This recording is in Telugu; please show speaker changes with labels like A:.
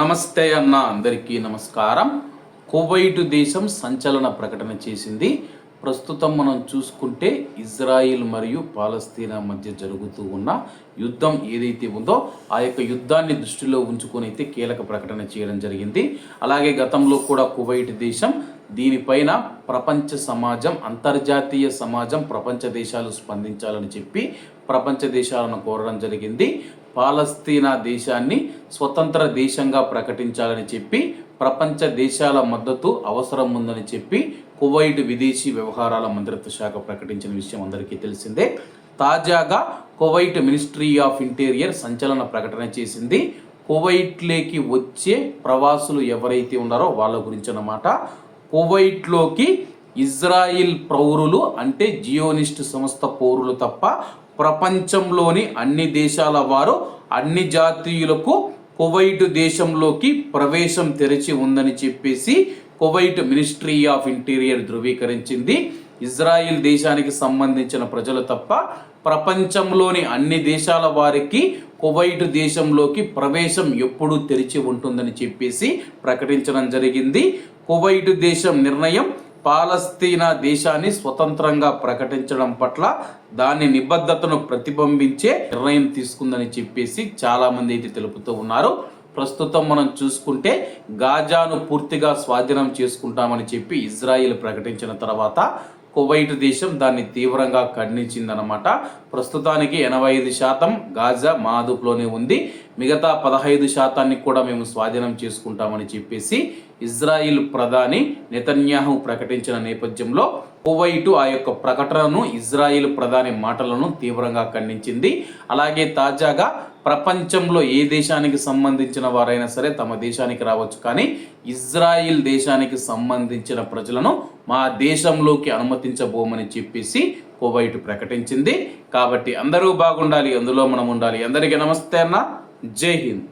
A: నమస్తే అన్న అందరికీ నమస్కారం. కువైట్ దేశం సంచలన ప్రకటన చేసింది. ప్రస్తుతం మనం చూసుకుంటే ఇజ్రాయిల్ మరియు పాలస్తీనా మధ్య జరుగుతూ ఉన్న యుద్ధం ఏదైతే ఉందో ఆ యొక్క యుద్ధాన్ని దృష్టిలో ఉంచుకొని అయితే కీలక ప్రకటన చేయడం జరిగింది. అలాగే గతంలో కూడా కువైట్ దేశం దీనిపైన ప్రపంచ సమాజం అంతర్జాతీయ సమాజం ప్రపంచ దేశాలు స్పందించాలని చెప్పి ప్రపంచ దేశాలను కోరడం జరిగింది. పాలస్తీనా దేశాన్ని స్వతంత్ర దేశంగా ప్రకటించాలని చెప్పి ప్రపంచ దేశాల మద్దతు అవసరం ఉందని చెప్పి కువైట్ విదేశీ వ్యవహారాల మంత్రిత్వ శాఖ ప్రకటించిన విషయం అందరికీ తెలిసిందే. తాజాగా కువైట్ మినిస్ట్రీ ఆఫ్ ఇంటీరియర్ సంచలన ప్రకటన చేసింది. కువైట్లోకి వచ్చే ప్రవాసులు ఎవరైతే ఉన్నారో వాళ్ళ గురించి అన్నమాట కువైట్లోకి ఇజ్రాయిల్ పౌరులు అంటే జియోనిస్ట్ సంస్థ పౌరులు తప్ప ప్రపంచంలోని అన్ని దేశాల వారు అన్ని జాతీయులకు కువైట్ దేశంలోకి ప్రవేశం తెరిచి ఉందని చెప్పేసి కువైట్ మినిస్ట్రీ ఆఫ్ ఇంటీరియర్ ధృవీకరించింది. ఇజ్రాయిల్ దేశానికి సంబంధించిన ప్రజలు తప్ప ప్రపంచంలోని అన్ని దేశాల వారికి కువైట్ దేశంలోకి ప్రవేశం ఎప్పుడూ తెరిచి ఉంటుందని చెప్పేసి ప్రకటించడం జరిగింది. కువైట్ దేశం నిర్ణయం పాలస్తీనా దేశాన్ని స్వతంత్రంగా ప్రకటించడం పట్ల దాని నిబద్ధతను ప్రతిబింబించే నిర్ణయం తీసుకుందని చెప్పేసి చాలామంది అయితే తెలుపుతూ ఉన్నారు. ప్రస్తుతం మనం చూసుకుంటే గాజాను పూర్తిగా స్వాధీనం చేసుకుంటామని చెప్పి ఇజ్రాయిల్ ప్రకటించిన తర్వాత కువైట్ దేశం దాన్ని తీవ్రంగా ఖండించిందనమాట ప్రస్తుతానికి ఎనభై ఐదు శాతం గాజా మా అదుపులోనే ఉంది. మిగతా పదహైదు శాతాన్ని కూడా మేము స్వాధీనం చేసుకుంటామని చెప్పేసి ఇజ్రాయిల్ ప్రధాని నెతన్యాహు ప్రకటించిన నేపథ్యంలో కువైటు ఆ యొక్క ప్రకటనను ఇజ్రాయిల్ ప్రధాని మాటలను తీవ్రంగా ఖండించింది. అలాగే తాజాగా ప్రపంచంలో ఏ దేశానికి సంబంధించిన వారైనా సరే తమ దేశానికి రావచ్చు. కానీ ఇజ్రాయిల్ దేశానికి సంబంధించిన ప్రజలను మా దేశంలోకి అనుమతించబోమని చెప్పేసి కువైట్ ప్రకటించింది. కాబట్టి అందరూ బాగుండాలి అందులో మనం ఉండాలి. అందరికీ నమస్తే అన్న. जय हिंद